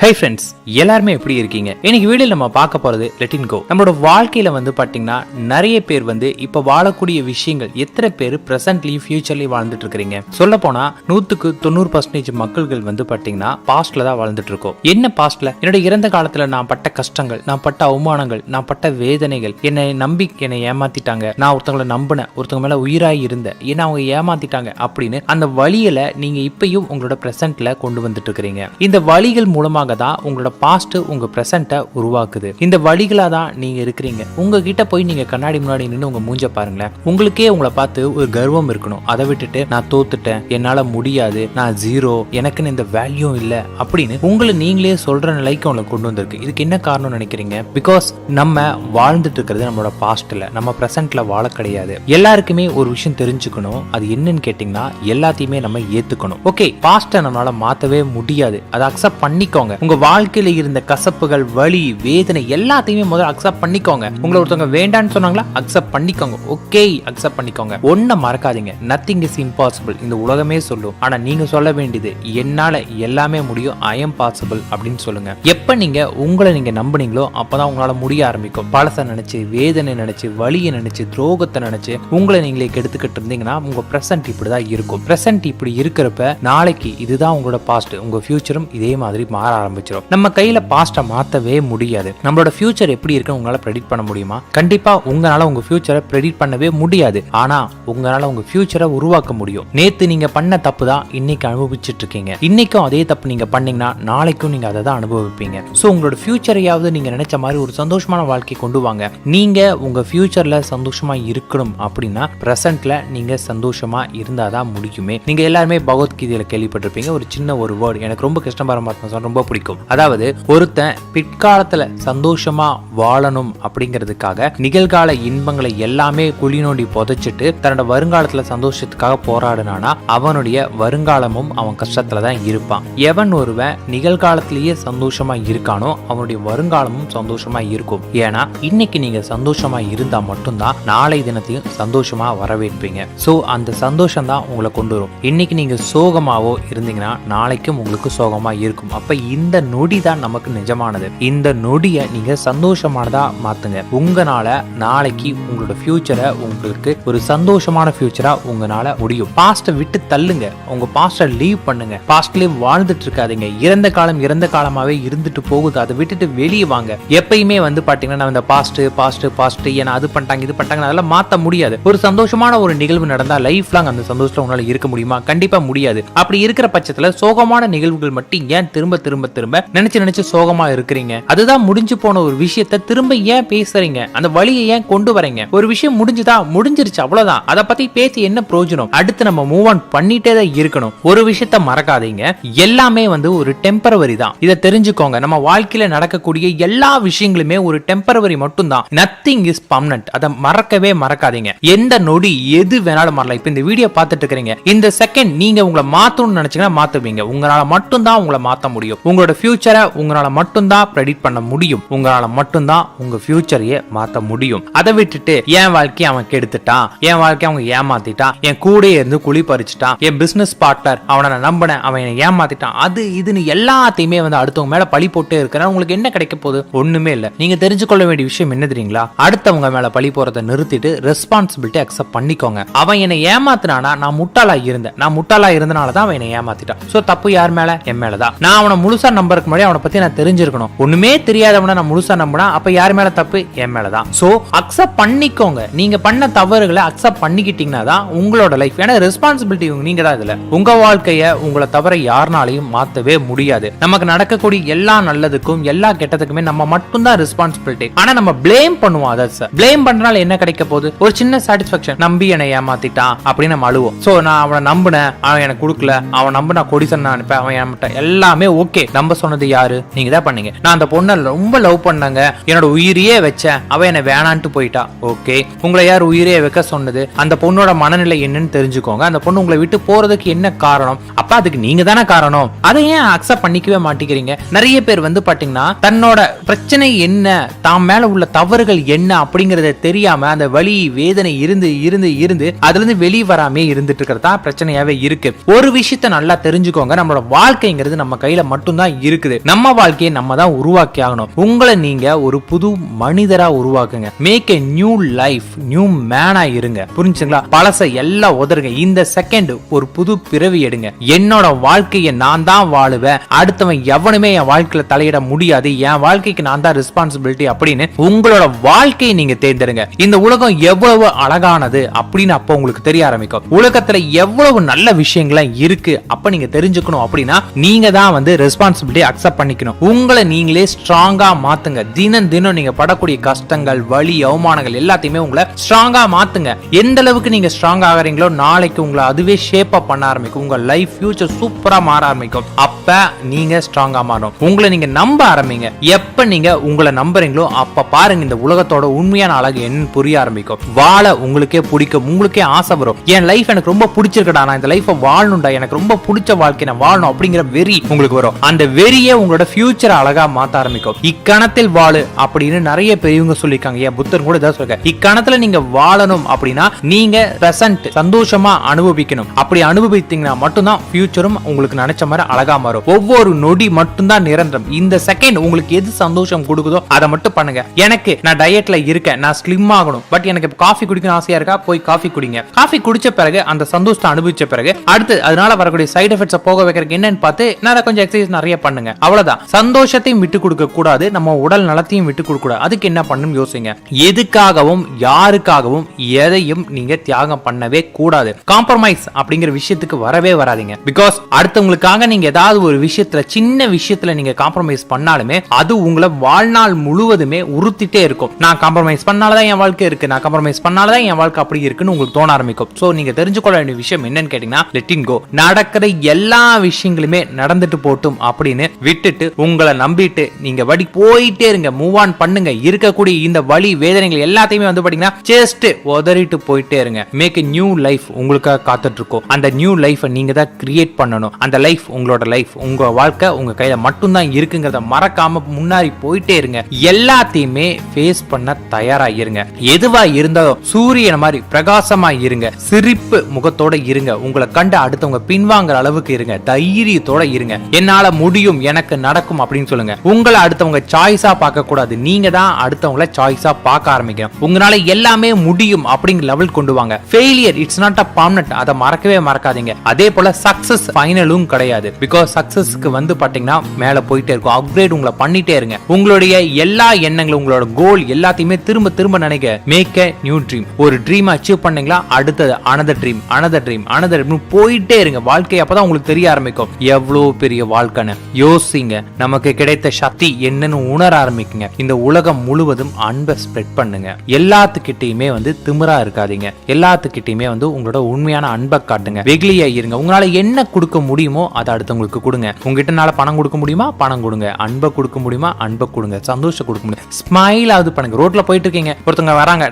Hey friends எல்லாருமே எப்படி இருக்கீங்க? இன்னைக்கு வீடியோ நம்ம பார்க்க போறது லெட்டின் கோ நம்மளோட வாழ்க்கையில வந்து பாத்தீங்கன்னா நிறைய பேர் வந்து இப்ப வாழக்கூடிய விஷயங்கள் எத்தனை பேர் பிரசன்ட்லயும் ஃபியூச்சர்லயும் வாழ்ந்துட்டு இருக்கிறீங்க? சொல்ல போனா நூத்துக்கு தொண்ணூறு பர்சன்டேஜ் மக்கள்கள் வந்து பாத்தீங்கன்னா பாஸ்ட்ல தான் வாழ்ந்துட்டு இருக்கோம். என்ன பாஸ்ட்ல என்னோட இறந்த காலத்துல நான் பட்ட கஷ்டங்கள் நான் பட்ட அவமானங்கள் நான் பட்ட வேதனைகள் என்னை நம்பி என்னை ஏமாத்திட்டாங்க. நான் ஒருத்தவங்களை நம்பினேன் ஒருத்தவங்க மேல உயிராய் இருந்தேன். ஏன்னா அவங்க ஏமாத்திட்டாங்க அப்படின்னு அந்த வழியில நீங்க இப்பயும் உங்களோட பிரசன்ட்ல கொண்டு வந்துட்டு இருக்கிறீங்க. இந்த வழிகள் மூலமாக தான் உங்களோட பாஸ்ட் உங்க ப்ரெசென்ட்டை உருவாக்குது. இந்த வழிகளா தான் நீங்க இருக்கிறீங்க. உங்ககிட்ட போய் நீங்க கண்ணாடி முன்னாடி நின்று உங்க மூஞ்ச பாருங்களேன். உங்களுக்கே உங்களை பார்த்து ஒரு கர்வம் இருக்கணும். அதை விட்டுட்டு நான் தோத்துட்டேன் என்னால் முடியாது நான் ஜீரோ எனக்குன்னு இந்த வேல்யூ இல்லை அப்படின்னு உங்களை நீங்களே சொல்ற நிலைக்கு உங்களை கொண்டு வந்திருக்கு. இதுக்கு என்ன காரணம் நினைக்கிறீங்க? பிகாஸ் நம்ம வாழ்ந்துட்டு இருக்கிறது நம்மளோட பாஸ்ட்ல நம்ம பிரசன்ட்ல வாழ கிடையாது. எல்லாருக்குமே ஒரு விஷயம் தெரிஞ்சுக்கணும். அது என்னன்னு கேட்டிங்கன்னா எல்லாத்தையுமே நம்ம ஏத்துக்கணும். ஓகே பாஸ்ட்டை நம்மளால மாத்தவே முடியாது. அதை அக்செப்ட் பண்ணிக்கோங்க. உங்க வாழ்க்கையில இருந்த கசப்புகள் வலி வேதனை எல்லாத்தையுமே முதல்ல அக்செப்ட் பண்ணிக்கோங்க. உங்களை ஒருத்தவங்க வேண்டான்னு சொன்னாங்களா அக்செப்ட் பண்ணிக்கோங்க. ஓகே அக்செப்ட் பண்ணிக்கோங்க. ஒன்ன மறக்காதீங்க. நத்திங் இஸ் இம்பாசிபிள் இந்த உலகமே சொல்லும். ஆனா நீங்க சொல்ல வேண்டியது என்னால எல்லாமே முடியும் ஐ எம் பாசிபிள் அப்படின்னு சொல்லுங்க. எப்ப நீங்க உங்களை நீங்க நம்புனீங்களோ அப்பதான் உங்களால முடிய ஆரம்பிக்கும். பழச நினைச்சு வேதனை நினைச்சு வலியை நினைச்சு துரோகத்தை நினைச்சு உங்களை நீங்களே கெடுத்துக்கிட்டு இருந்தீங்கன்னா உங்க பிரசன்ட் இப்படிதான் இருக்கும். பிரசன்ட் இப்படி இருக்கிறப்ப நாளைக்கு இதுதான் உங்களோட பாஸ்ட் உங்க ஃபியூச்சரும் இதே மாதிரி மாற ஆரம்பிச்சிடும் நம்ம கையில பாஸ்ட்டை மாத்தவே முடியாது. நம்மளோட ஃபியூச்சர் எப்படி இருக்குன்னு உங்களால ப்ரெடிக்ட் பண்ண முடியுமா? கண்டிப்பா உங்களால உங்க ஃபியூச்சரை ப்ரெடிக்ட் பண்ணவே முடியாது. ஆனா உங்களால உங்க ஃபியூச்சரை உருவாக்க முடியும். நேத்து நீங்க பண்ண தப்பு தான் இன்னைக்கு அனுபவிச்சுட்டு இருக்கீங்க. இன்னைக்கும் அதே தப்பு நீங்க பண்ணீங்கன்னா நாளைக்கும் நீங்க அதை தான் அனுபவிப்பீங்க. ஸோ உங்களோட ஃபியூச்சரையாவது நீங்க நினைச்ச மாதிரி ஒரு சந்தோஷமான வாழ்க்கை கொண்டு வாங்க. நீங்க உங்க ஃபியூச்சர்ல சந்தோஷமா இருக்கணும் அப்படின்னா பிரசன்ட்ல நீங்க சந்தோஷமா இருந்தாதான் முடியுமே. நீங்க எல்லாருமே பகவத்கீதையில கேள்விப்பட்டிருப்பீங்க. ஒரு சின்ன ஒரு வேர்டு எனக்கு ரொம்ப கிருஷ்ண பரமாத்மா ரொம்ப பிடிக்கும். அதாவது ஒருத்தன் பிற்காலத்துல சந்தோஷமா வாழணும் அப்படிங்கிறதுக்காக நிகழ்கால இன்பங்களை எல்லாமே குழி நோண்டி புதைச்சிட்டு தன்னோட வருங்காலத்துல சந்தோஷத்துக்காக போராடினானா அவனுடைய வருங்காலமும் அவன் கஷ்டத்துல தான் இருப்பான். எவன் ஒருவன் நிகழ்காலத்திலேயே சந்தோஷமா இருக்கானோ அவனுடைய வருங்காலமும் சந்தோஷமா இருக்கும். ஏன்னா இன்னைக்கு நீங்க சந்தோஷமா இருந்தா மட்டும்தான் நாளை தினத்தையும் சந்தோஷமா வரவேற்பீங்க. சோ அந்த சந்தோஷம் தான் உங்களை கொண்டு வரும். இன்னைக்கு நீங்க சோகமாவோ இருந்தீங்கன்னா நாளைக்கும் உங்களுக்கு சோகமா இருக்கும். அப்ப இந்த நொடி தான் நமக்கு நிஜமானது. இந்த நொடியை நீங்க சந்தோஷமானதா மாத்துங்க. உங்களால நாளைக்கு உங்களோட ஃபியூச்சரை உங்களுக்கு ஒரு சந்தோஷமான ஃபியூச்சரா உங்களால முடியும். பாஸ்ட்டை விட்டு தள்ளுங்க. உங்க பாஸ்ட்டை லீவ் பண்ணுங்க. பாஸ்ட்லயே வாழ்ந்துட்டு இருக்காதீங்க. இறந்த காலம் இறந்த காலமாவே இருந்துட்டு போகுது. அதை விட்டுட்டு வெளியே வாங்க. எப்பயுமே வந்து பாத்தீங்கன்னா இந்த பாஸ்ட் பாஸ்ட் பாஸ்ட் ஏன்னா அது பண்ணிட்டாங்க இது பண்ணிட்டாங்க அதெல்லாம் மாத்த முடியாது. ஒரு சந்தோஷமான ஒரு நிகழ்வு நடந்தா லைஃப் லாங் அந்த சந்தோஷத்துல உங்களால இருக்க முடியுமா? கண்டிப்பா முடியாது. அப்படி இருக்கிற பட்சத்துல சோகமான நிகழ்வுகள் மட்டும் ஏன் திரும்ப திரும்ப திரும்ப நினைச்சு நினைச்சு சோகமா இருக்கிறீங்க. அதுதான் முடிஞ்சு போன ஒரு விஷயத்த திரும்ப ஏன் பேசுறீங்க? அந்த வழியை ஏன் கொண்டு வரீங்க? ஒரு விஷயம் முடிஞ்சுதா? முடிஞ்சிருச்சு அவ்வளவுதான். அதை பத்தி பேசி என்ன பிரயோஜனம்? அடுத்து நம்ம மூவ் ஆன் பண்ணிட்டே தான் இருக்கணும். ஒரு விஷயத்த மறக்காதீங்க. எல்லாமே வந்து ஒரு டெம்பரவரி தான். இதை தெரிஞ்சுக்கோங்க. நம்ம வாழ்க்கையில நடக்கக்கூடிய எல்லா விஷயங்களுமே ஒரு டெம்பரவரி மட்டும்தான். நத்திங் இஸ் பர்மனன்ட் அதை மறக்கவே மறக்காதீங்க. எந்த நொடி எது வேணாலும் மாறலாம் இப்ப இந்த வீடியோ பார்த்துட்டு இருக்கிறீங்க. இந்த செகண்ட் நீங்க உங்களை மாத்தணும்னு நினைச்சீங்கன்னா மாத்துவீங்க. உங்களால மட்டும்தான் உங்களை மாத்த முடியும். உங்களோட உங்களோட ஃபியூச்சரை உங்களால மட்டும்தான் ப்ரெடிக்ட் பண்ண முடியும். உங்களால மட்டும்தான் உங்க ஃபியூச்சரையே மாத்த முடியும். அதை விட்டுட்டு என் வாழ்க்கையை அவன் கெடுத்துட்டான். என் வாழ்க்கையை அவங்க ஏமாத்திட்டான். என் கூட இருந்து குழி பறிச்சுட்டான். என் பிசினஸ் பார்ட்னர் அவனை நான் நம்பினேன். அவன் என்னை ஏமாத்திட்டான். அது இதுன்னு எல்லாத்தையுமே வந்து அடுத்தவங்க மேல பழி போட்டே இருக்கிற உங்களுக்கு என்ன கிடைக்க போகுது? ஒண்ணுமே இல்ல. நீங்க தெரிஞ்சுக்கொள்ள வேண்டிய விஷயம் என்ன தெரியுங்களா? அடுத்தவங்க மேல பழி போறதை நிறுத்திட்டு ரெஸ்பான்சிபிலிட்டி அக்செப்ட் பண்ணிக்கோங்க. அவன் என்னை ஏமாத்தினானா நான் முட்டாளா இருந்தேன். நான் முட்டாளா இருந்தனால தான் அவன் என்னை ஏமாத்திட்டான். சோ தப்பு யார் மேல? என் மேலதான். நான் அவனை முழுசா நம்பருக்கு முன்னாடி அவனை பத்தி நான் தெரிஞ்சிருக்கணும். ஒண்ணுமே தெரியாதவனை நான் முழுசா நம்பினா அப்ப யார் மேல தப்பு? என் மேலதான். சோ அக்செப்ட் பண்ணிக்கோங்க. நீங்க பண்ண தவறுகளை அக்செப்ட் பண்ணிக்கிட்டீங்கன்னா தான் உங்களோட லைஃப் ஏன்னா ரெஸ்பான்சிபிலிட்டி நீங்க தான் இதுல. உங்க வாழ்க்கைய உங்களை தவிர யாருனாலையும் மாத்தவே முடியாது. நமக்கு நடக்கக்கூடிய எல்லா நல்லதுக்கும் எல்லா கெட்டதுக்குமே நம்ம மட்டும்தான் ரெஸ்பான்சிபிலிட்டி ஆனா நம்ம ப்ளேம் பண்ணுவோம் அதர்ஸ் ப்ளேம் பண்றனால என்ன கிடைக்க போகுது? ஒரு சின்ன சாட்டிஸ்பாக்சன் நம்பி என்னை ஏமாத்திட்டான் அப்படின்னு நம்ம அழுவோம். சோ நான் அவனை நம்பினேன். அவன் எனக்கு கொடுக்கல. அவன் நம்பினா கொடிசன் நான் அனுப்பேன். அவன் ஏமாட்டான் எல்லாமே ஓகே நம்ப சொன்னது யாரு? நீங்க தான் பண்ணீங்க. நான் அந்த பொண்ணை ரொம்ப லவ் பண்ணாங்க. என்னோட உயிரையே வச்சேன். அவ என்னை வேணான்ட்டு போயிட்டா. ஓகே. உங்களை யார் உயிரியே வைக்க சொன்னது? அந்த பொண்ணோட மனநிலை என்னன்னு தெரிஞ்சுக்கோங்க. அந்த பொண்ணு உங்களை விட்டு போறதுக்கு என்ன காரணம்? அப்ப அதுக்கு நீங்க தானே காரணம்? அதை ஏன் அக்செப்ட் பண்ணிக்கவே மாட்டேங்கிறீங்க? நிறைய பேர் வந்து பாத்தீங்கன்னா தன்னோட பிரச்சனை என்ன? தான் மேல உள்ள தவறுகள் என்ன? அப்படிங்கறத தெரியாம அந்த வலி வேதனை இருந்து இருந்து இருந்து அதுல இருந்து வெளியே வராமே இருந்துட்டு இருக்கிறதா பிரச்சனையாவே இருக்கு. ஒரு விஷயத்த நல்லா தெரிஞ்சுக்கோங்க. நம்மளோட வாழ்க்கைங்கிறது நம்ம கையில மட்டும்தான் தான் இருக்குது. நம்ம வாழ்க்கையை நம்ம தான் உருவாக்கி ஆகணும். உங்களை நீங்க ஒரு புது மனிதரா உருவாக்குங்க. Make a new life new மேனா இருங்க. புரிஞ்சுங்களா? பழச எல்லாம் உதருங்க இந்த செகண்ட் ஒரு புது பிறவி எடுங்க. என்னோட வாழ்க்கையை நான் தான் வாழுவேன். அடுத்தவன் எவனுமே என் வாழ்க்கையில தலையிட முடியாது. என் வாழ்க்கைக்கு நான் தான் ரெஸ்பான்சிபிலிட்டி அப்படின்னு உங்களோட வாழ்க்கையை நீங்க தேர்ந்தெடுங்க. இந்த உலகம் எவ்வளவு அழகானது அப்படின்னு அப்போ உங்களுக்கு தெரிய ஆரம்பிக்கும். உலகத்துல எவ்வளவு நல்ல விஷயங்கள்லாம் இருக்கு. அப்ப நீங்க தெரிஞ்சுக்கணும் அப்படின்னா நீங்க தான் வந்து ரெஸ்பான்சிபிலிட்டி அக்செப்ட் பண்ணிக்கணும். உங்களை நீங்களே ஸ்ட்ராங்கா மாத்துங்க. தினம் தினம் நீங்க படக்கூடிய கஷ்டங்கள் வலி அவமானங்கள் எல்லாத்தையுமே உங்களை ஸ்ட்ராங்கா மாத்துங்க. எந்த அளவுக்கு நீங்க ஸ்ட்ராங் ஆகுறீங்களோ நாளைக்கு உங்களை அதுவே ஷேப் அப் பண்ண ஆரம்பிக்கும். உங்க லைஃப் ஃபியூச்சர் சூப்பரா மாற ஆரம்பிக்கும். அப்ப நீங்க ஸ்ட்ராங்கா மாறும் உங்களை நீங்க நம்ப ஆரம்பிங்க. எப்ப நீங்க உங்களை நம்புறீங்களோ அப்ப பாருங்க இந்த உலகத்தோட உண்மையான அழகு என்ன புரிய ஆரம்பிக்கும். வாழ உங்களுக்கே பிடிக்கும். உங்களுக்கே ஆசை வரும். என் லைஃப் எனக்கு ரொம்ப பிடிச்சிருக்கடா. நான் இந்த லைஃப்பை வாழணும்டா. எனக்கு ரொம்ப பிடிச்ச வாழ்க்கை நான் வாழணும் அப்படிங்கிற வெறி உங்களுக்கு வரும். அந்த வெறியே உங்களோட ஃபியூச்சர் அழகா மாத்த ஆரம்பிக்கும். இக்கணத்தில் வாழு அப்படின்னு நிறைய பெரியவங்க சொல்லியிருக்காங்க. ஏன்? புத்தர் கூட இதான் சொல்லுங்க இக்கணத்துல நீங்க வாழணும் அப்படின்னா நீங்க பிரசன்ட் சந்தோஷமா அனுபவிக்கணும். அப்படி அனுபவித்தீங்கன்னா மட்டும்தான் ஃபியூச்சரும் உங்களுக்கு நினைச்ச மாதிரி அழகா மாறும். ஒவ்வொரு நொடி மட்டும்தான் நிரந்தரம். இந்த செகண்ட் உங்களுக்கு எது சந்தோஷம் கொடுக்குதோ அதை மட்டும் பண்ணுங்க. எனக்கு நான் டயட்ல இருக்கேன். நான் ஸ்லிம் ஆகணும். பட் எனக்கு காஃபி குடிக்கணும் ஆசையா இருக்கா? போய் காஃபி குடிங்க. காஃபி குடிச்ச பிறகு அந்த சந்தோஷத்தை அனுபவிச்ச பிறகு அடுத்து அதனால வரக்கூடிய சைடு எஃபெக்ட்ஸ் போக வைக்கிறதுக்கு என்னன்னு பார்த்து நான் கொஞ்சம் எக்ஸசைஸ் நிறைய பண்ணுங்க. அவ்வளவுதான். சந்தோஷத்தையும் விட்டு கொடுக்க கூடாது. நம்ம உடல் நலத்தையும் விட்டு கொடுக்க கூடாது. அதுக்கு என்ன பண்ணும் யோசிங்க. எதுக்காகவும் யாருக்காகவும் எதையும் நீங்க தியாகம் பண்ணவே கூடாது. காம்ப்ரமைஸ் அப்படிங்கிற விஷயத்துக்கு வரவே வராதீங்க. பிகாஸ் அடுத்தவங்களுக்காக நீங்க ஏதாவது ஒரு விஷயத்துல சின்ன விஷயத்துல நீங்க காம்ப்ரமைஸ் பண்ணாலுமே அது உங்களை வாழ்நாள் முழுவதுமே உறுத்திட்டே இருக்கும். நான் காம்ப்ரமைஸ் பண்ணாலதான் என் வாழ்க்கை இருக்கு. நான் காம்ப்ரமைஸ் பண்ணாலதான் என் வாழ்க்கை அப்படி இருக்குன்னு உங்களுக்கு தோண ஆரம்பிக்கும். சோ நீங்க தெரிஞ்சுக்கொள்ள வேண்டிய விஷயம் என்னன்னு கேட்டீங்கன்னா லெட்டின் கோ நடக்கிற எல்லா விஷயங்களுமே நடந்துட்டு போட்டும் அப்படி அப்படின்னு விட்டுட்டு உங்களை நம்பிட்டு நீங்க வடி போயிட்டே இருங்க மூவ் ஆன் பண்ணுங்க. இருக்கக்கூடிய இந்த வழி வேதனைகள் எல்லாத்தையுமே வந்து பாத்தீங்கன்னா ஜஸ்ட் உதறிட்டு போயிட்டே இருங்க. மேக் நியூ லைஃப் உங்களுக்காக காத்துட்டு இருக்கோம் அந்த நியூ லைஃபை நீங்க தான் கிரியேட் பண்ணணும். அந்த லைஃப் உங்களோட லைஃப் உங்க வாழ்க்கை உங்க கையில மட்டும்தான் இருக்குங்கிறத மறக்காம முன்னாடி போயிட்டே இருங்க. எல்லாத்தையுமே ஃபேஸ் பண்ண தயாரா இருங்க. எதுவா இருந்தாலும் சூரியன் மாதிரி பிரகாசமா இருங்க. சிரிப்பு முகத்தோட இருங்க. உங்களை கண்டு அடுத்தவங்க பின்வாங்குற அளவுக்கு இருங்க. தைரியத்தோட இருங்க. என்னால முடி முடியும் எனக்கு நடக்கும் அப்படின்னு சொல்லுங்க. உங்களை அடுத்தவங்க சாய்ஸா பார்க்க கூடாது. நீங்க தான் அடுத்தவங்கள சாய்ஸா பார்க்க ஆரம்பிக்கணும். உங்களால எல்லாமே முடியும் அப்படிங்கிற லெவல் கொண்டு வாங்க. Failure it's not a permanent அதை மறக்கவே மறக்காதீங்க. அதே போல சக்சஸ் ஃபைனலும் கிடையாது. பிகாஸ் சக்சஸ்க்கு வந்து பாத்தீங்கன்னா மேல போயிட்டே இருக்கும். அப்கிரேட் உங்களை பண்ணிட்டே இருங்க. உங்களுடைய எல்லா எண்ணங்களும் உங்களோட கோல் எல்லாத்தையுமே திரும்ப திரும்ப நினைக்க மேக் நியூ ட்ரீம் ஒரு ட்ரீம் அச்சீவ் பண்ணீங்களா? அடுத்தது another dream another dream another dream போயிட்டே இருங்க. வாழ்க்கை அப்பதான் உங்களுக்கு தெரிய ஆரம்பிக்கும். எவ்வளவு பெரிய வாழ்க்கைன்னு. யோசிங்க. நமக்கு கிடைத்த சக்தி என்னன்னு உணர ஆரம்பிக்குங்க. இந்த உலகம் முழுவதும் அன்பை ஸ்ப்ரெட் பண்ணுங்க. எல்லாத்துக்கிட்டையுமே வந்து திமிரா இருக்காதீங்க. எல்லாத்துக்கிட்டையுமே வந்து உங்களோட உண்மையான அன்பை காட்டுங்க. வெகுலியா இருங்க. உங்களால என்ன கொடுக்க முடியுமோ அதை அடுத்தவங்களுக்கு கொடுங்க. உங்ககிட்டனால பணம் கொடுக்க முடியுமா? பணம் கொடுங்க. அன்பை கொடுக்க முடியுமா? அன்பை கொடுங்க. சந்தோஷம் கொடுக்க முடியும்? ஸ்மைல் ஆகுது பண்ணுங்க. ரோட்ல போயிட்டு இருக்கீங்க. ஒருத்தவங்க வராங்க.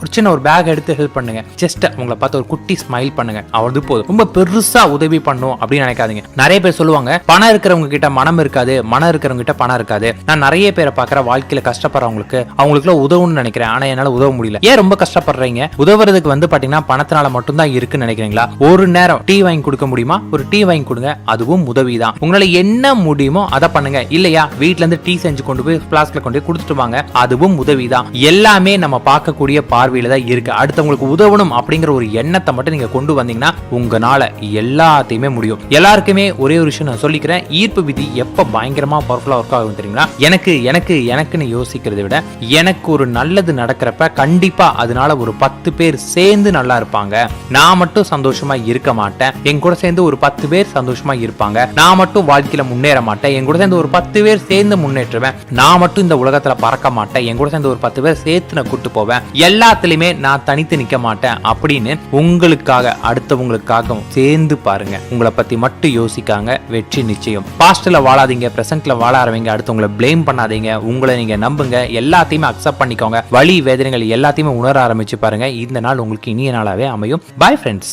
ஒரு சின்ன ஒரு பேக் எடுத்து ஹெல்ப் பண்ணுங்க. ஜஸ்ட் உங்களை பார்த்து ஒரு குட்டி ஸ்மைல் பண்ணுங்க. அவ்வளவு போதும். ரொம்ப பெருசா உதவி பண்ணும் அப்படின்னு நினைக்காதீங்க. நிறைய பேர் சொல்லுவாங்க பணம் இருக்கிறவங்க கிட்ட மனம் இருக்காது மனம் இருக்கிறவங்க கிட்ட பணம் இருக்காது. நான் நிறைய பேரை பார்க்குற வாழ்க்கையில கஷ்டப்படுறவங்களுக்கு அவங்களுக்குள்ள உதவும்னு நினைக்கிறேன். ஆனா என்னால உதவ முடியல. ஏன் ரொம்ப கஷ்டப்படுறீங்க? உதவுறதுக்கு வந்து பாத்தீங்கன்னா பணத்தினால மட்டும்தான் இருக்குன்னு நினைக்கிறீங்களா? ஒரு நேரம் டீ வாங்கி கொடுக்க முடியுமா? ஒரு டீ வாங்கி கொடுங்க. அதுவும் உதவி தான் உங்களால என்ன முடியுமோ அதை பண்ணுங்க. இல்லையா? வீட்ல இருந்து டீ செஞ்சு கொண்டு போய் பிளாஸ்க்ல கொண்டு போய் கொடுத்துட்டு வாங்க. அதுவும் உதவி தான் எல்லாமே நம்ம பார்க்கக்கூடிய பார்வையில தான் இருக்கு. அடுத்தவங்களுக்கு உதவணும் அப்படிங்கிற ஒரு எண்ணத்தை மட்டும் நீங்க கொண்டு வந்தீங்கன்னா உங்களால எல்லாத்தையுமே முடியும். எல்லாருக்குமே ஒரே ஒரு விஷயம் நான் சொல்லிக்கிறேன். ஈர்ப்பு விதி எப்ப பயங்கரமா பவர்ஃபுல்லாக ஒர்க் ஆகும் தெரியுங்களா? எனக்கு எனக்கு எனக்குன்னு யோசிக்கிறத விட எனக்கு ஒரு நல்லது நடக்கிறப்ப கண்டிப்பா அதனால ஒரு பத்து பேர் சேர்ந்து நல்லா இருப்பாங்க. நான் மட்டும் சந்தோஷமா இருக்க மாட்டேன். என் கூட சேர்ந்து ஒரு பத்து பேர் சந்தோஷமா இருப்பாங்க. நான் மட்டும் வாழ்க்கையில முன்னேற மாட்டேன். என் கூட சேர்ந்து ஒரு பத்து பேர் சேர்ந்து முன்னேற்றுவேன். நான் மட்டும் இந்த உலகத்துல பறக்க மாட்டேன். என் கூட சேர்ந்து ஒரு பத்து பேர் சேர்த்து நான் கூட்டு போவேன். எல்லாத்துலயுமே நான் தனித்து நிக்க மாட்டேன். அப்படின்னு உங்களுக்காக அடுத்தவங்களுக்காக சேர்ந்து பாருங்க. உங்களை பத்தி மட்டும் யோசிக்காங்க. வெற்றி நிச்சயம். பாஸ்ட்டில் வாழாதீங்க ப்ரெசென்ட்டில் வாழ ஆரம்பிங்க அடுத்தவங்களை ப்ளேம் பண்ணாதீங்க உங்களை நீங்க நம்புங்க எல்லாத்தையுமே அக்செப்ட் பண்ணிக்கோங்க. வலி வேதனைகள் எல்லாத்தையுமே உணர ஆரம்பிச்சு பாருங்க. இந்த நாள் உங்களுக்கு இனிய நாளாவே அமையும். Bye friends